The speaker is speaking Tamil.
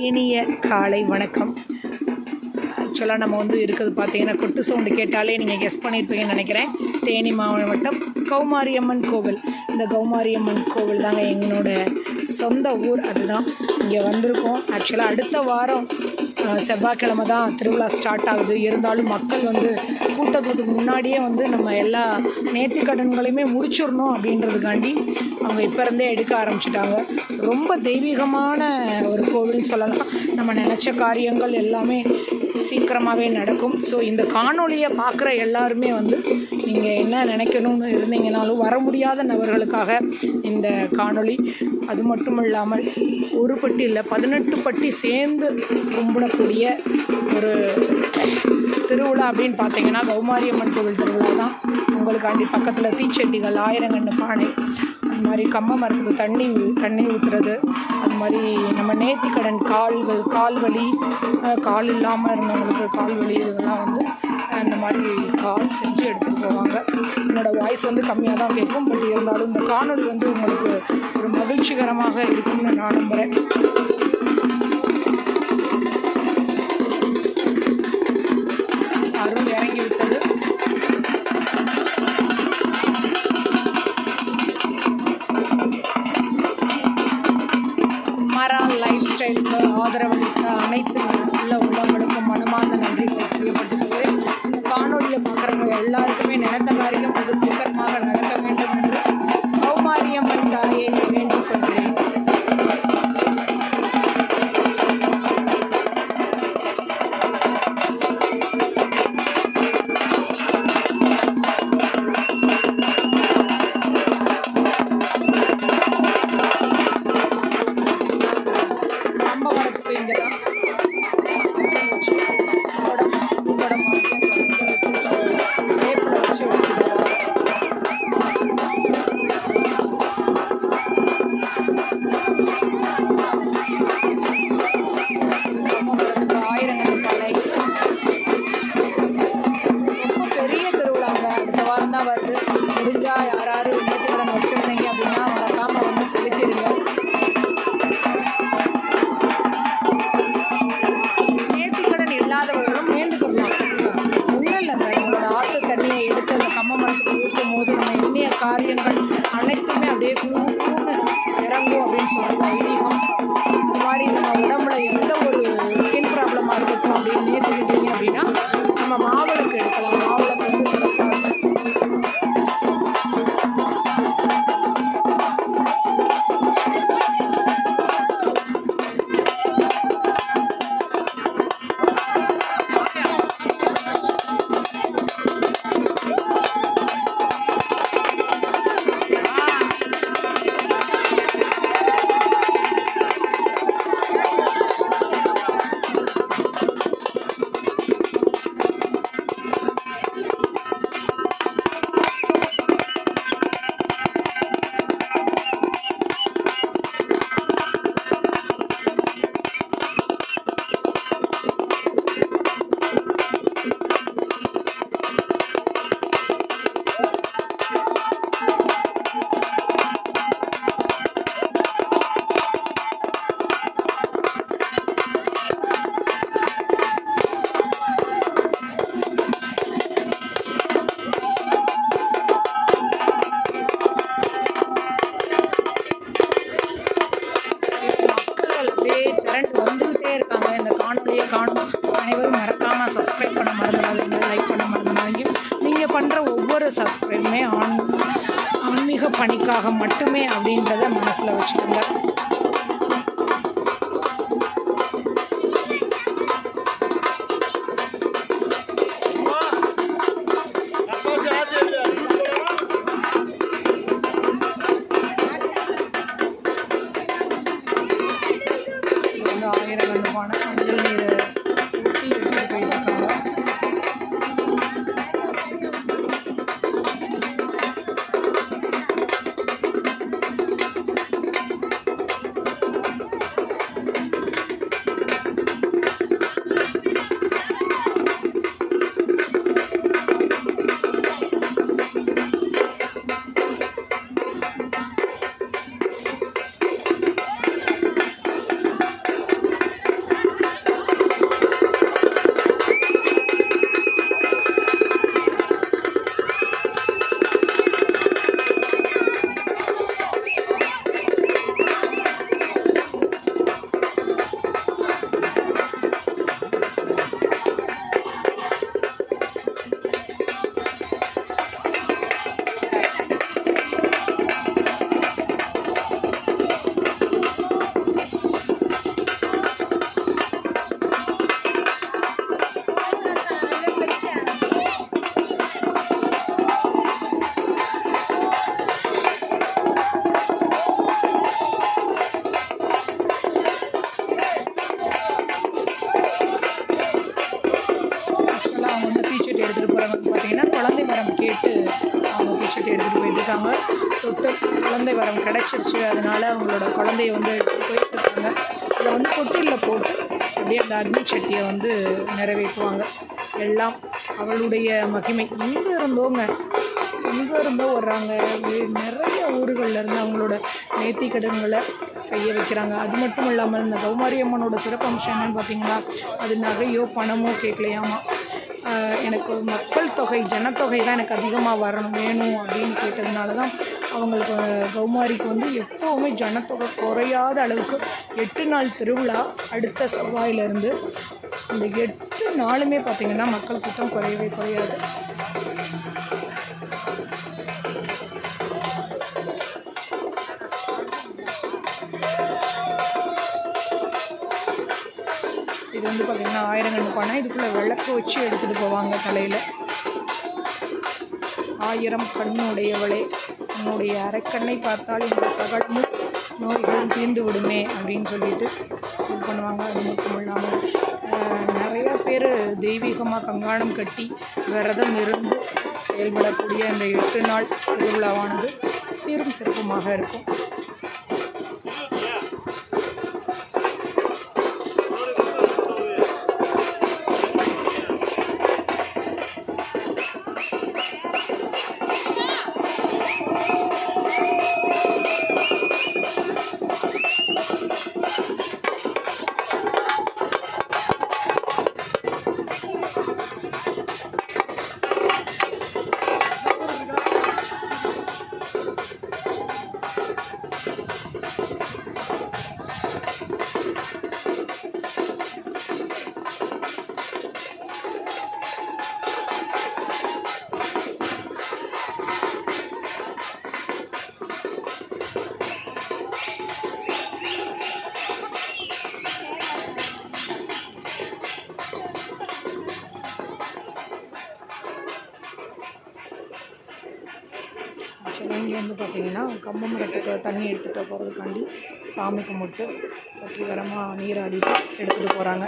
இனிய காலை வணக்கம். ஆக்சுவலாக நம்ம வந்து இருக்கிறது பார்த்தீங்கன்னா கொட்டு சவுண்டு கேட்டாலே நீங்கள் கெஸ் பண்ணியிருப்பீங்கன்னு நினைக்கிறேன். தேனி மாவட்டம் கௌமாரியம்மன் கோவில். இந்த கௌமாரியம்மன் கோவில் தாங்க எங்களோட சொந்த ஊர். அதுதான் இங்கே வந்திருக்கோம். ஆக்சுவலாக அடுத்த வாரம் செவ்வாய்க்கிழமை தான் திருவிழா ஸ்டார்ட் ஆகுது. இருந்தாலும் மக்கள் வந்து கூட்டத்துக்கு முன்னாடியே வந்து நம்ம எல்லா நேர்த்தி கடன்களையுமே முடிச்சிடணும் அப்படின்றதுக்காண்டி அவங்க இப்போ இருந்தே எடுக்க ஆரம்பிச்சிட்டாங்க. ரொம்ப தெய்வீகமான ஒரு கோவில்னு சொல்லலாம். நம்ம நினச்ச காரியங்கள் எல்லாமே சீக்கிரமாகவே நடக்கும். ஸோ இந்த காணொளியை பார்க்குற எல்லாருமே வந்து நீங்கள் என்ன நினைக்கணும்னு இருந்தீங்கனாலும் வர முடியாத நபர்களுக்காக இந்த காணொளி. அது மட்டும் இல்லாமல் ஒரு பட்டி இல்லை பதினெட்டு பட்டி சேர்ந்து கும்பிடக்கூடிய ஒரு திருவிழா அப்படின்னு பார்த்தீங்கன்னா கௌமாரியம்மன் கோவில் திருவிழா தான் உங்களுக்காண்டி பக்கத்தில் தீச்செட்டிகள் ஆயிரங்கன்று பானை அது மாதிரி கம்ப மரத்துக்கு தண்ணி தண்ணி ஊற்றுறது அது மாதிரி நம்ம நேர்த்திக்கடன் கால்கள் கால் வலி கால் இல்லாமல் இருந்தவங்களுக்கு கால் வலி இதெல்லாம் வந்து அந்த மாதிரி கால் செஞ்சு எடுத்துகிட்டு போவாங்க. என்னோடய வாய்ஸ் வந்து கம்மியாக தான் கேட்கும் பட் இருந்தாலும் இந்த காணொலி வந்து உங்களுக்கு ஒரு மகிழ்ச்சிகரமாக இருக்கும்னு நான் நம்புகிறேன் லைஃப் ஆதரவளித்த அனைத்து நல்ல உள்ளவங்களுக்கும் மனமார்ந்த நன்றி தெரியப்படுத்துகிறேன் இந்த காணொலியில் பார்க்குறவங்க எல்லாருக்குமே நினைத்த காரியம் அது சீக்கிரமாக அப்படின்னு சொல்கிறது ஐதீகம். அது மாதிரி நம்ம உடம்புல எந்த ஒரு மறந்துடாதீங்க லைக் பண்ண மறந்துடாதீங்க. நீங்கள் பண்ணுற ஒவ்வொரு சப்ஸ்கிரைபுமே ஆன் ஆன்மீக பணிக்காக மட்டுமே அப்படின்றத மனசில் வச்சுக்கோங்க. எடுத்துகிட்டு போயிட்டுருக்காங்க. தொட்டு குழந்தை வரம் கிடச்சிருச்சு. அதனால் அவங்களோட குழந்தைய வந்து எடுத்துகிட்டு போயிட்டுருக்காங்க. அதை வந்து தொட்டிலில் போட்டு அப்படியே அந்த அக்னி சட்டியை வந்து நிறைவேற்றுவாங்க. எல்லாம் அவளுடைய மகிமை. எங்கே இருந்தோங்க? எங்கே இருந்தோ வர்றாங்க. நிறைய ஊர்களில் இருந்து அவங்களோட நேர்த்தி கடன்களை செய்ய வைக்கிறாங்க. அது மட்டும் இல்லாமல் இந்த கௌமாரி அம்மனோட சிறப்பம்சம் என்னன்னு பார்த்தீங்கன்னா அது நகையோ பணமோ கேட்கலையாமா? எனக்கு மக்கள் தொகை ஜனத்தொகை தான் எனக்கு அதிகமாக வரணும் வேணும் அப்படின்னு கேட்டதுனால தான் அவங்களுக்கு கௌமாரிக்கு வந்து எப்போவுமே ஜனத்தொகை குறையாத அளவுக்கு எட்டு நாள் திருவிழா அடுத்த செவ்வாயிலிருந்து. இந்த எட்டு நாளுமே பார்த்திங்கன்னா மக்கள் கூட்டம் குறையவே குறையாது. இது வந்து பார்த்திங்கன்னா ஆயிரங்கன்று பானை. இதுக்குள்ளே விளக்கு வச்சு எடுத்துகிட்டு போவாங்க தலையில். ஆயிரம் கண்ணுடையவளே உன்னுடைய அரைக்கண்ணை பார்த்தால் இந்த சகலமும் நோய்களும் தீர்ந்து விடுமே அப்படின்னு சொல்லிட்டு இது பண்ணுவாங்க. அது மட்டும் இல்லாமல் நிறையா பேர் தெய்வீகமாக கங்காணம் கட்டி விரதம் இருந்து செயல்படக்கூடிய இந்த எட்டு நாள் திருவிழாவானது சீரும் சிறப்புமாக இருக்கும். ஆக்சுவலாக இங்கே வந்து பார்த்திங்கன்னா கம்ப மரத்துக்கு தண்ணி எடுத்துகிட்டு போகிறதுக்காண்டி சாமி கும்பிட்டு வெற்றிகரமாக நீராடிட்டு எடுத்துகிட்டு போகிறாங்க